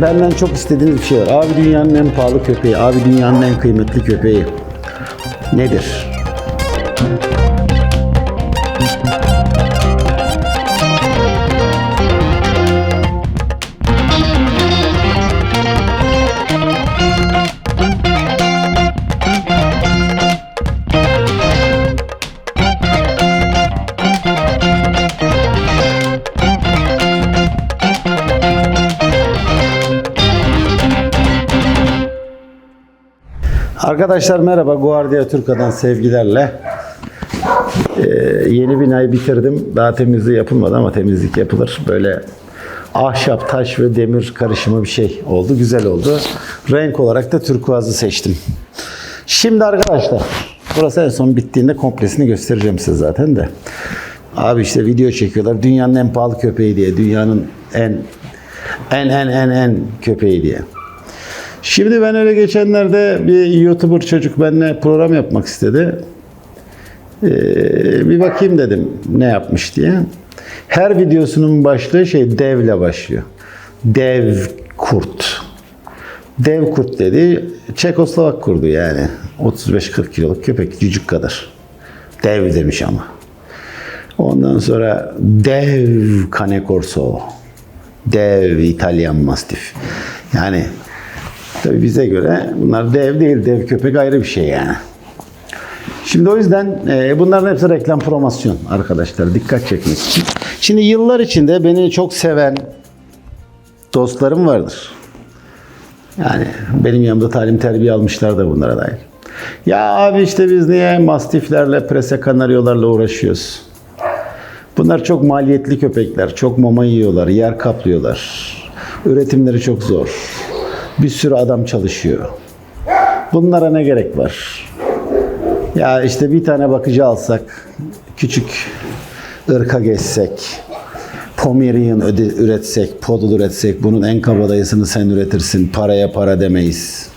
Benden çok istediğiniz bir şey var. Abi dünyanın en pahalı köpeği, abi dünyanın en kıymetli köpeği. Nedir? Arkadaşlar merhaba. Guardia Turka'dan sevgilerle. Ee, yeni binayı bitirdim. Daha temizliği yapılmadı ama temizlik yapılır. Böyle ahşap, taş ve demir karışımı bir şey oldu. Güzel oldu. Renk olarak da turkuazı seçtim. Şimdi arkadaşlar, burası en son bittiğinde komplesini göstereceğim size zaten de. Abi işte video çekiyorlar. Dünyanın en pahalı köpeği diye. Dünyanın en en en en en köpeği diye. Şimdi ben öyle geçenlerde bir YouTuber çocuk benimle program yapmak istedi. Ee, bir bakayım dedim ne yapmış diye. Her videosunun başlığı şey devle başlıyor. Dev kurt. Dev kurt dedi. Çekoslovak kurdu yani. 35-40 kiloluk köpek cücük kadar. Dev demiş ama. Ondan sonra dev cane corso. Dev İtalyan mastif. Yani Tabii bize göre bunlar dev değil, dev köpek ayrı bir şey yani. Şimdi o yüzden e, bunların hepsi reklam promosyon arkadaşlar dikkat çekmek için. Şimdi yıllar içinde beni çok seven dostlarım vardır. Yani benim yanımda talim terbiye almışlar da bunlara dair. Ya abi işte biz niye mastiflerle, prese kanaryolarla uğraşıyoruz? Bunlar çok maliyetli köpekler, çok mama yiyorlar, yer kaplıyorlar. Üretimleri çok zor. Bir sürü adam çalışıyor. Bunlara ne gerek var? Ya işte bir tane bakıcı alsak, küçük ırka geçsek, Pomerian öde, üretsek, podul üretsek, bunun en kabadayısını sen üretirsin, paraya para demeyiz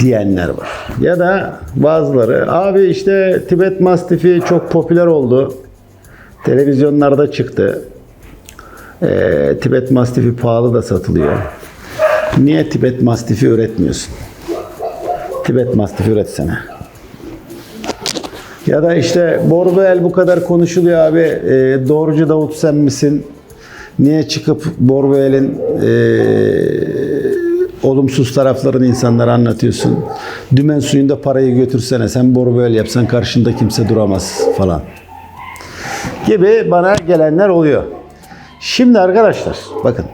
diyenler var. Ya da bazıları, abi işte Tibet Mastifi çok popüler oldu. Televizyonlarda çıktı. Ee, Tibet Mastifi pahalı da satılıyor. Niye Tibet Mastifi üretmiyorsun? Tibet Mastifi üretsene. Ya da işte Borbel bu kadar konuşuluyor abi. E, doğrucu Davut sen misin? Niye çıkıp Borbel'in e, olumsuz taraflarını insanlara anlatıyorsun? Dümen suyunda parayı götürsene. Sen Borbel yapsan karşında kimse duramaz falan. Gibi bana gelenler oluyor. Şimdi arkadaşlar bakın.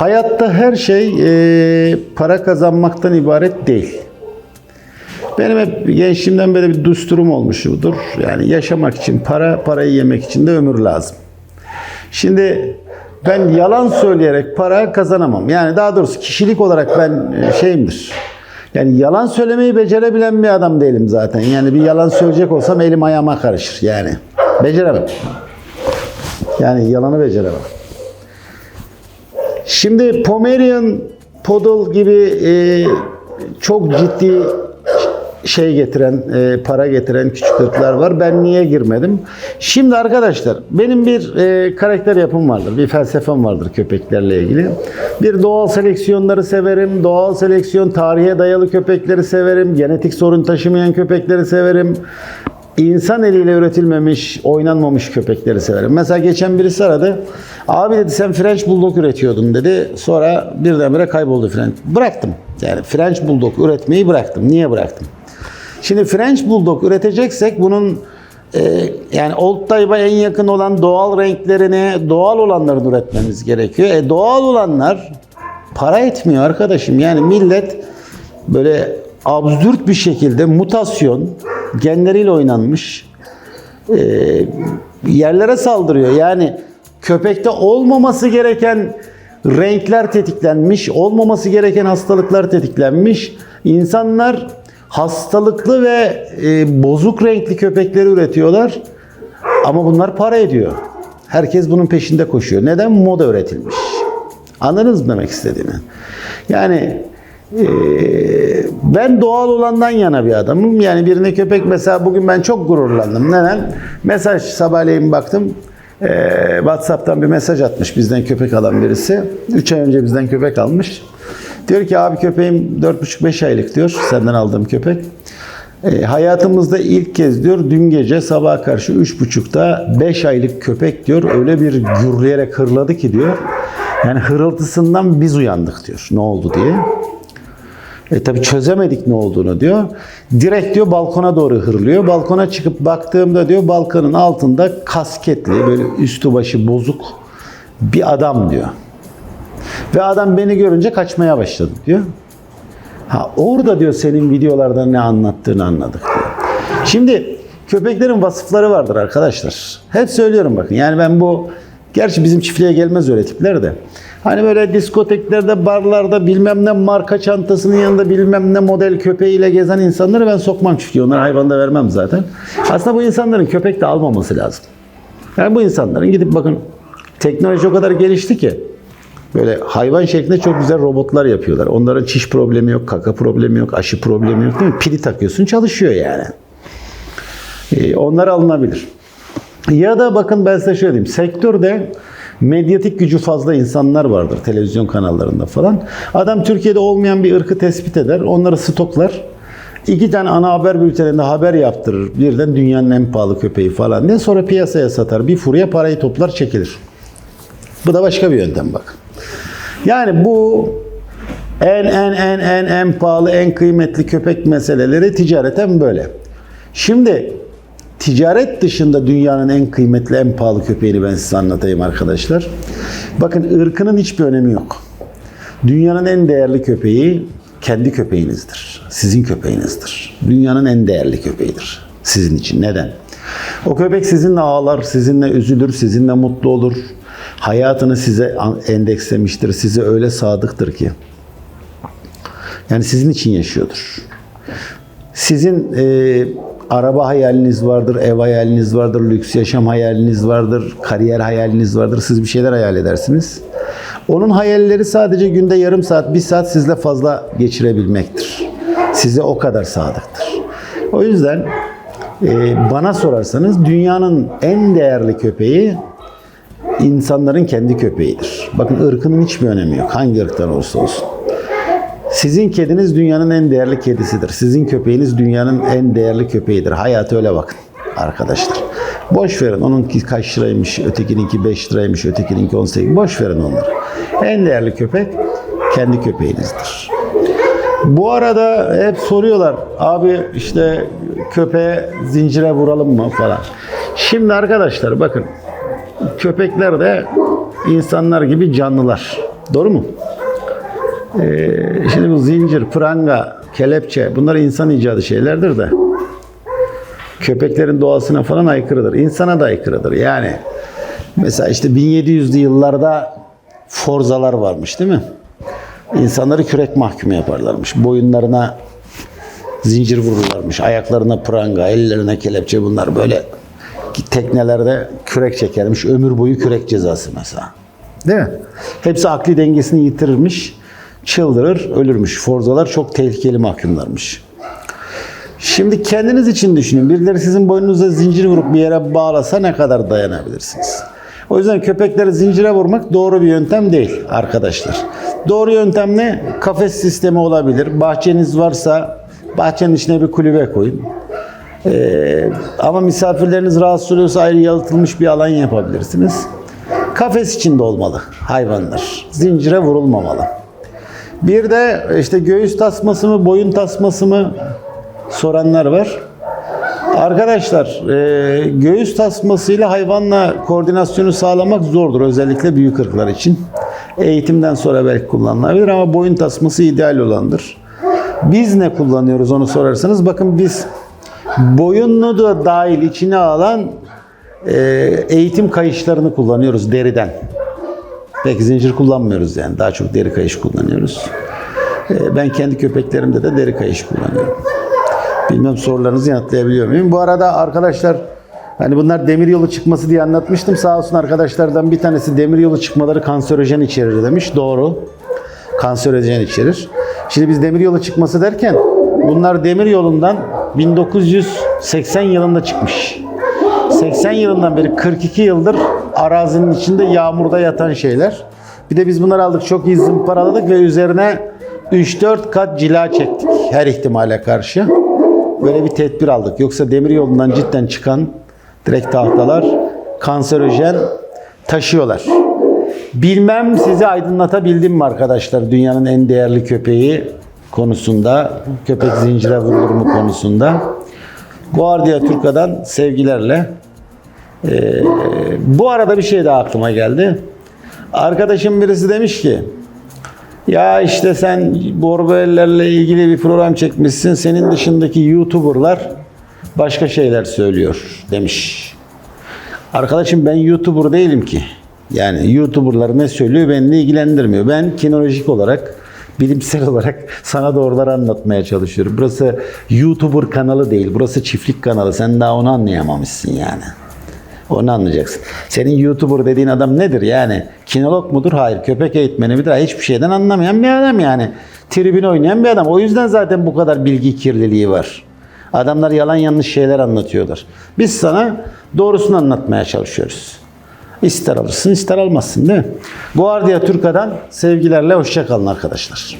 Hayatta her şey e, para kazanmaktan ibaret değil. Benim hep gençliğimden beri bir düsturum olmuşudur. Yani yaşamak için para, parayı yemek için de ömür lazım. Şimdi ben yalan söyleyerek para kazanamam. Yani daha doğrusu kişilik olarak ben e, şeyimdir. Yani yalan söylemeyi becerebilen bir adam değilim zaten. Yani bir yalan söyleyecek olsam elim ayağıma karışır yani. Beceremem. Yani yalanı beceremem. Şimdi Pomerian Poodle gibi e, çok ciddi şey getiren, e, para getiren küçük ırklar var. Ben niye girmedim? Şimdi arkadaşlar benim bir e, karakter yapım vardır. Bir felsefem vardır köpeklerle ilgili. Bir doğal seleksiyonları severim. Doğal seleksiyon tarihe dayalı köpekleri severim. Genetik sorun taşımayan köpekleri severim. İnsan eliyle üretilmemiş, oynanmamış köpekleri severim. Mesela geçen birisi aradı. Abi dedi sen French Bulldog üretiyordun dedi. Sonra birdenbire kayboldu French. Bıraktım. Yani French Bulldog üretmeyi bıraktım. Niye bıraktım? Şimdi French Bulldog üreteceksek bunun e, yani Old Type'a en yakın olan doğal renklerini, doğal olanlarını üretmemiz gerekiyor. E, doğal olanlar para etmiyor arkadaşım. Yani millet böyle absürt bir şekilde mutasyon, genleriyle oynanmış e, yerlere saldırıyor. Yani köpekte olmaması gereken renkler tetiklenmiş, olmaması gereken hastalıklar tetiklenmiş. İnsanlar hastalıklı ve e, bozuk renkli köpekleri üretiyorlar. Ama bunlar para ediyor. Herkes bunun peşinde koşuyor. Neden? Moda üretilmiş. Anladınız mı demek istediğimi? Yani e, ben doğal olandan yana bir adamım. Yani birine köpek mesela bugün ben çok gururlandım. Neden? Mesaj sabahleyin baktım. Ee, WhatsApp'tan bir mesaj atmış bizden köpek alan birisi. 3 ay önce bizden köpek almış. Diyor ki abi köpeğim 4,5-5 aylık diyor senden aldığım köpek. E, hayatımızda ilk kez diyor dün gece sabaha karşı 3.30'da 5 aylık köpek diyor öyle bir gürleyerek hırladı ki diyor. Yani hırıltısından biz uyandık diyor ne oldu diye. E tabi çözemedik ne olduğunu diyor. Direkt diyor balkona doğru hırlıyor. Balkona çıkıp baktığımda diyor balkonun altında kasketli böyle üstü başı bozuk bir adam diyor. Ve adam beni görünce kaçmaya başladı diyor. Ha orada diyor senin videolarda ne anlattığını anladık diyor. Şimdi köpeklerin vasıfları vardır arkadaşlar. Hep söylüyorum bakın. Yani ben bu gerçi bizim çiftliğe gelmez öyle tipler de. Hani böyle diskoteklerde, barlarda bilmem ne marka çantasının yanında bilmem ne model köpeğiyle gezen insanları ben sokmam çiftliğe. Onlara hayvan da vermem zaten. Aslında bu insanların köpek de almaması lazım. Yani bu insanların gidip bakın teknoloji o kadar gelişti ki Böyle hayvan şeklinde çok güzel robotlar yapıyorlar. Onların çiş problemi yok, kaka problemi yok, aşı problemi yok değil mi? Pili takıyorsun çalışıyor yani. Ee, onlar alınabilir. Ya da bakın ben size şöyle diyeyim. Sektörde medyatik gücü fazla insanlar vardır televizyon kanallarında falan. Adam Türkiye'de olmayan bir ırkı tespit eder, onları stoklar. İki tane ana haber bülteninde haber yaptırır. Birden dünyanın en pahalı köpeği falan diye. Sonra piyasaya satar. Bir furya parayı toplar çekilir. Bu da başka bir yöntem bak. Yani bu en en en en en pahalı, en kıymetli köpek meseleleri ticareten böyle. Şimdi ticaret dışında dünyanın en kıymetli, en pahalı köpeğini ben size anlatayım arkadaşlar. Bakın ırkının hiçbir önemi yok. Dünyanın en değerli köpeği kendi köpeğinizdir. Sizin köpeğinizdir. Dünyanın en değerli köpeğidir. Sizin için. Neden? O köpek sizinle ağlar, sizinle üzülür, sizinle mutlu olur. Hayatını size endekslemiştir. Size öyle sadıktır ki. Yani sizin için yaşıyordur. Sizin e, araba hayaliniz vardır, ev hayaliniz vardır, lüks yaşam hayaliniz vardır, kariyer hayaliniz vardır. Siz bir şeyler hayal edersiniz. Onun hayalleri sadece günde yarım saat, bir saat sizle fazla geçirebilmektir. Size o kadar sadıktır. O yüzden e, bana sorarsanız dünyanın en değerli köpeği insanların kendi köpeğidir. Bakın ırkının hiçbir önemi yok. Hangi ırktan olursa olsun. Sizin kediniz dünyanın en değerli kedisidir. Sizin köpeğiniz dünyanın en değerli köpeğidir. Hayatı öyle bakın arkadaşlar. Boş verin. Onunki kaç liraymış, ötekininki 5 liraymış, ötekininki 18. Boş verin onları. En değerli köpek kendi köpeğinizdir. Bu arada hep soruyorlar abi işte köpeğe zincire vuralım mı falan. Şimdi arkadaşlar bakın köpekler de insanlar gibi canlılar. Doğru mu? Ee, şimdi bu zincir, pranga, kelepçe bunlar insan icadı şeylerdir de köpeklerin doğasına falan aykırıdır. İnsana da aykırıdır. Yani mesela işte 1700'lü yıllarda forzalar varmış değil mi? İnsanları kürek mahkumu yaparlarmış. Boyunlarına zincir vururlarmış. Ayaklarına pranga, ellerine kelepçe bunlar böyle teknelerde kürek çekermiş. Ömür boyu kürek cezası mesela. Değil mi? Hepsi akli dengesini yitirirmiş. Çıldırır, ölürmüş. Forzalar çok tehlikeli mahkumlarmış. Şimdi kendiniz için düşünün. Birileri sizin boynunuza zincir vurup bir yere bağlasa ne kadar dayanabilirsiniz? O yüzden köpekleri zincire vurmak doğru bir yöntem değil arkadaşlar. Doğru yöntem ne? Kafes sistemi olabilir. Bahçeniz varsa bahçenin içine bir kulübe koyun. Ee, ama misafirleriniz rahatsız oluyorsa ayrı yalıtılmış bir alan yapabilirsiniz. Kafes içinde olmalı hayvanlar. Zincire vurulmamalı. Bir de işte göğüs tasması mı, boyun tasması mı soranlar var. Arkadaşlar, e, göğüs tasmasıyla hayvanla koordinasyonu sağlamak zordur. Özellikle büyük ırklar için. Eğitimden sonra belki kullanılabilir ama boyun tasması ideal olandır. Biz ne kullanıyoruz onu sorarsanız bakın biz boyunlu da dahil içine alan e, eğitim kayışlarını kullanıyoruz deriden. Pek zincir kullanmıyoruz yani. Daha çok deri kayış kullanıyoruz. E, ben kendi köpeklerimde de deri kayış kullanıyorum. Bilmem sorularınızı yanıtlayabiliyor muyum? Bu arada arkadaşlar hani bunlar demir yolu çıkması diye anlatmıştım. Sağ olsun arkadaşlardan bir tanesi demir yolu çıkmaları kanserojen içerir demiş. Doğru. Kanserojen içerir. Şimdi biz demir yolu çıkması derken bunlar demir yolundan 1980 yılında çıkmış. 80 yılından beri 42 yıldır arazinin içinde yağmurda yatan şeyler. Bir de biz bunları aldık çok iyi zımparaladık ve üzerine 3-4 kat cila çektik her ihtimale karşı. Böyle bir tedbir aldık. Yoksa demir yolundan cidden çıkan direkt tahtalar kanserojen taşıyorlar. Bilmem sizi aydınlatabildim mi arkadaşlar dünyanın en değerli köpeği konusunda, köpek zincire vurulur mu konusunda. Guardia Turca'dan sevgilerle. Ee, bu arada bir şey daha aklıma geldi. Arkadaşım birisi demiş ki ya işte sen Borbellerle ilgili bir program çekmişsin. Senin dışındaki YouTuber'lar başka şeyler söylüyor demiş. Arkadaşım ben YouTuber değilim ki. Yani YouTuber'lar ne söylüyor beni ilgilendirmiyor. Ben kinolojik olarak, bilimsel olarak sana doğruları anlatmaya çalışıyorum. Burası YouTuber kanalı değil. Burası çiftlik kanalı. Sen daha onu anlayamamışsın yani. Onu anlayacaksın. Senin YouTuber dediğin adam nedir yani? Kinolog mudur? Hayır. Köpek eğitmeni midir? Hayır. Hiçbir şeyden anlamayan bir adam yani. Tribün oynayan bir adam. O yüzden zaten bu kadar bilgi kirliliği var. Adamlar yalan yanlış şeyler anlatıyorlar. Biz sana doğrusunu anlatmaya çalışıyoruz. İster alırsın ister almazsın değil mi? Guardia Turca'dan sevgilerle hoşça kalın arkadaşlar.